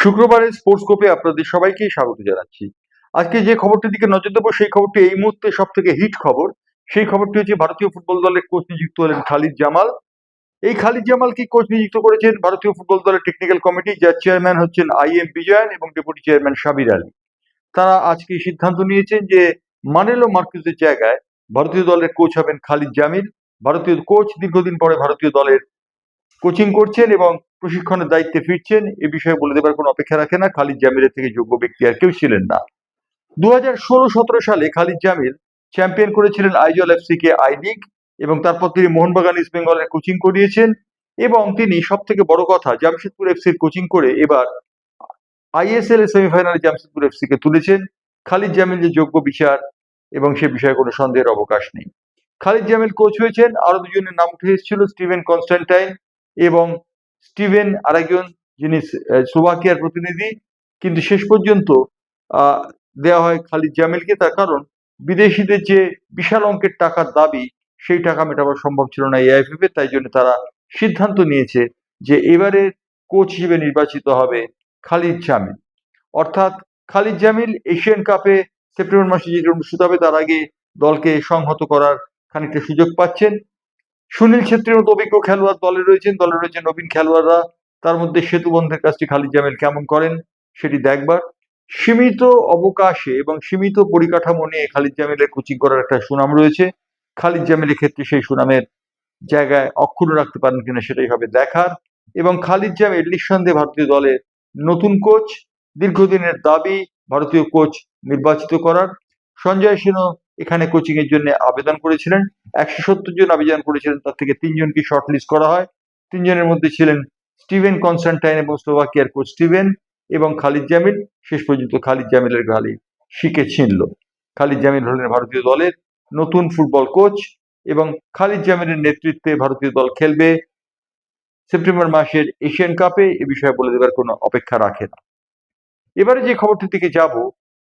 শুক্রবারের স্পোর্টস কোপে আপনাদের সবাইকে স্বাগত জানাচ্ছি। আজকে যে খবরটির দিকে নজর দেবো, সেই খবরটি এই মুহূর্তে সব থেকে হিট খবর। সেই খবরটি হচ্ছে ভারতীয় ফুটবল দলের কোচ নিযুক্ত হলেন খালিদ জামাল। এই খালিদ জামালকে কোচ নিযুক্ত করেছেন? ভারতীয় ফুটবল দলের টেকনিক্যাল কমিটি যার চেয়ারম্যান হচ্ছেন আই এম বিজয়ন এবং ডেপুটি চেয়ারম্যান সাবির আলী। তারা আজকে সিদ্ধান্ত নিয়েছেন যে মানেলো মার্কুসের জায়গায় ভারতীয় দলের কোচ হবেন খালিদ জামিল। ভারতীয় কোচ দীর্ঘদিন পরে ভারতীয় দলের কোচিং করছেন এবং প্রশিক্ষণের দায়িত্বে ফিরছেন, এ বিষয়ে বলে দেবার কোনো অপেক্ষা রাখে না। খালিদ জামিলের থেকে যোগ্য ব্যক্তি আর কেউ ছিলেন না। দু হাজার ষোলো সতেরো সালে খালিদ জামিল চ্যাম্পিয়ন করেছিলেন আইজল এফসি কে আই লিগ এবং তারপর তিনি মোহনবাগান ইস্ট বেঙ্গলের কোচিং করিয়েছেন এবং তিনি সব থেকে বড় কথা জামশেদপুর এফসির কোচিং করে এবার আইএসএল এর সেমিফাইনালে জামশেদপুর এফসি কে তুলেছেন। খালিদ জামিল যে যোগ্য বিচার এবং সে বিষয়ে কোনো সন্দেহের অবকাশ নেই। খালিদ জামিল কোচ হয়েছেন আরও দুজনের নাম উঠে এসেছিল স্টিভেন কনস্ট্যান্টাইন এবং স্টিভেন আরেকজন যিনি আহ, স্লোভাকিয়ার প্রতিনিধি কিন্তু শেষ পর্যন্ত দেওয়া হয় খালিদ জামিলকে তার কারণ বিদেশিদের যে বিশাল অঙ্কের টাকার দাবি সেই টাকা মেটাবার সম্ভব ছিল না এআইএফএফ তাই জন্য তারা সিদ্ধান্ত নিয়েছে যে এবারে কোচ হিসেবে নির্বাচিত হবে খালিদ জামিল। অর্থাৎ খালিদ জামিল এশিয়ান কাপে সেপ্টেম্বর মাসে যেটি অনুষ্ঠিত হবে তার আগে দলকে সংহত করার খানিকটা সুযোগ পাচ্ছেন। সুনীল ছেত্রীর মতো অভিজ্ঞ খেলোয়াড় দলে রয়েছেন দলে রয়েছেন নবীন খেলোয়াড়রা। তার মধ্যে সেতু বন্ধের কাজটি খালিদ জামিল কেমন করেন সেটি দেখবার। সীমিত অবকাশে এবং সীমিত পরিকাঠামো নিয়ে খালিদ জামিলের কোচিং করার একটা সুনাম রয়েছে। খালিদ জামিলের ক্ষেত্রে সেই সুনামের জায়গায় অক্ষুণ্ণ রাখতে পারেন কিনা সেটাই হবে দেখার। এবং খালিদ জামিল নিঃসন্দেহে ভারতীয় দলের নতুন কোচ, দীর্ঘদিনের দাবি ভারতীয় কোচ নির্বাচিত করার। সঞ্জয় সেনও এখানে কোচিং এর জন্য আবেদন করেছিলেন। একশো সত্তর জন আবেদন করেছিলেন, তার থেকে তিনজনকে শর্টলিস্ট করা হয়। তিনজনের মধ্যে ছিলেন স্টিভেন কনস্টান্টাইন এবং স্লোভাকিয়ার কোচ স্টিভেন এবং খালিদ জামিল। শেষ পর্যন্ত খালিদ জামিলের গালি শিখে ছিনল। খালিদ জামিল হলেন ভারতীয় দলের নতুন ফুটবল কোচ এবং খালিদ জামিলের নেতৃত্বে ভারতীয় দল খেলবে সেপ্টেম্বর মাসের এশিয়ান কাপে। এ বিষয়ে বলে দেবার কোনো অপেক্ষা রাখে না। এবারে যে খবরটির দিকে যাব,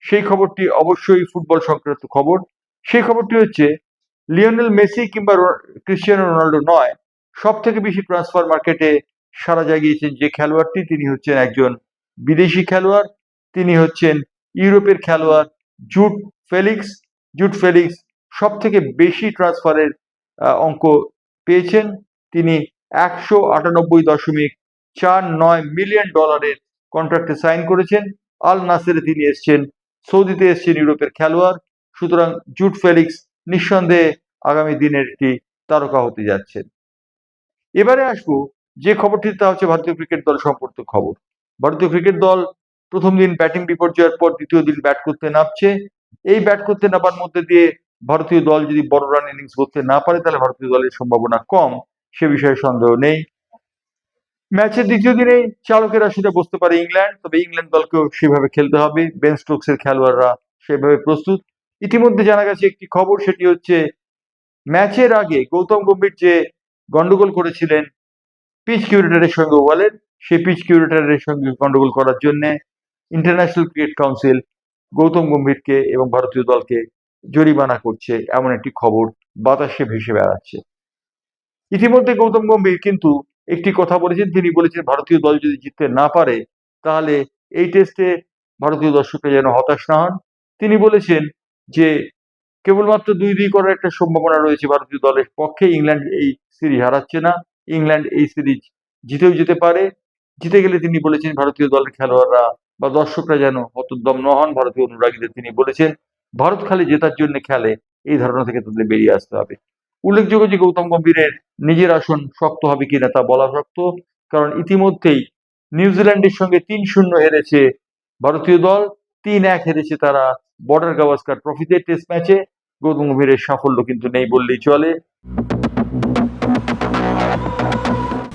সেই খবরটি অবশ্যই ফুটবল সংক্রান্ত খবর। সেই খবরটি হচ্ছে, লিওনেল মেসি কিংবা ক্রিস্টিয়ানো রোনাল্ডো নয় সব থেকে বেশি ট্রান্সফার মার্কেটে সারা জাগিয়েছেন যে খেলোয়াড়টি, তিনি হচ্ছেন একজন বিদেশি খেলোয়াড়, তিনি হচ্ছেন ইউরোপের খেলোয়াড় জুট ফেলিক্স। জুট ফেলিক্স সব থেকে বেশি ট্রান্সফারের অঙ্ক পেয়েছেন। তিনি একশো আটানব্বই দশমিক চার নয় মিলিয়ন ডলারের কন্ট্রাক্টে সাইন করেছেন। আল নাসেরে তিনি এসছেন, সৌদিতে এসছেন ইউরোপের খেলোয়াড়। সুতরাং জুট ফেলিক্স নিঃসন্দেহে আগামী দিনের একটি তারকা হতে যাচ্ছেন এবারে আসব যে খবরটি, তা হচ্ছে ভারতীয় ক্রিকেট দল সম্পর্কিত খবর। ভারতীয় ক্রিকেট দল প্রথম দিন ব্যাটিং বিপর্যয়ের পর দ্বিতীয় দিন ব্যাট করতে নামছে। এই ব্যাট করতে নামার মধ্যে দিয়ে ভারতীয় দল যদি বড় রান ইনিংস করতে না পারে, তাহলে ভারতীয় দলের সম্ভাবনা কম, সে বিষয়ে সন্দেহ নেই। ম্যাচের দ্বিতীয় দিনে চালকেরা সেটা বুঝতে পারে ইংল্যান্ড, তবে ইংল্যান্ড দলকেও সেভাবে খেলতে হবে। বেন স্টোকসের খেলোয়াড়রা সেভাবে প্রস্তুত। ইতিমধ্যে জানা গেছে একটি খবর, সেটি হচ্ছে ম্যাচের আগে গৌতম গম্ভীর যে গন্ডগোল করেছিলেন পিচ কিউরেটারের সঙ্গে ওয়ালের সেই পিচ কিউরেটারের সঙ্গে গন্ডগোল করার জন্য ইন্টারন্যাশনাল ক্রিকেট কাউন্সিল গৌতম গম্ভীরকে এবং ভারতীয় দলকে জরিমানা করছে, এমন একটি খবর বাতাসে ভেসে বেড়াচ্ছে। ইতিমধ্যে গৌতম গম্ভীর কিন্তু একটি কথা বলেছেন, তিনি বলেছেন ভারতীয় দল যদি জিততে না পারে, তাহলে এই টেস্টে ভারতীয় দর্শকরা যেন হতাশ না হন। তিনি বলেছেন যে কেবলমাত্র দুই দুই করার একটা সম্ভাবনা রয়েছে ভারতীয় দলের পক্ষে, ইংল্যান্ড এই সিরিজ হারাচ্ছে না। ইংল্যান্ড এই সিরিজ জিতেও যেতে পারে। জিতে গেলে তিনি বলেছেন ভারতীয় দলের খেলোয়াড়রা বা দর্শকরা যেন হতোদ্যম ন হন। ভারতীয় অনুরাগীদের তিনি বলেছেন, ভারত খালি জেতার জন্য খেলে, এই ধারণা থেকে তাদের বেরিয়ে আসতে হবে। উল্লেখযোগ্য যে গৌতম গম্ভীরের নিজের আসন শক্ত হবে কিনা তা বলা শক্ত, কারণ ইতিমধ্যেই নিউজিল্যান্ডের সঙ্গে তিন শূন্য হেরেছে ভারতীয় দল। তিন এক হেরেছে তারা বর্ডার গাভাস্কার ট্রফিতে টেস্ট ম্যাচে। গৌতম গম্ভীরের সাফল্য কিন্তু নেই বললেই চলে।